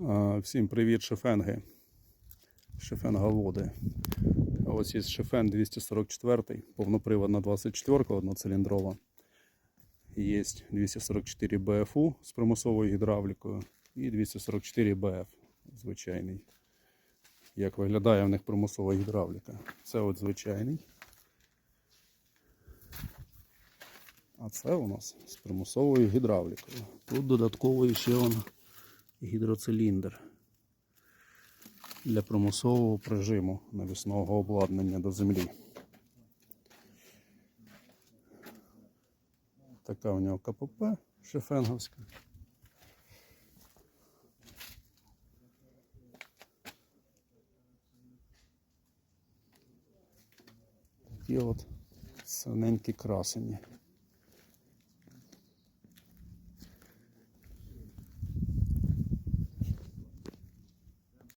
Всім привіт, шефенги. Шефенговоди. Ось є шефен 244, повноприводна 24 одноциліндрова. Є 244 БФУ з примусовою гідравлікою і 244 БФ звичайний. Як виглядає в них примусова гідравліка. Це от звичайний. А це у нас з примусовою гідравлікою. Тут додатково ще он гідроциліндр для примусового прижиму навісного обладнання до землі. Така у нього КПП шефенговська. Такі от синенькі красені.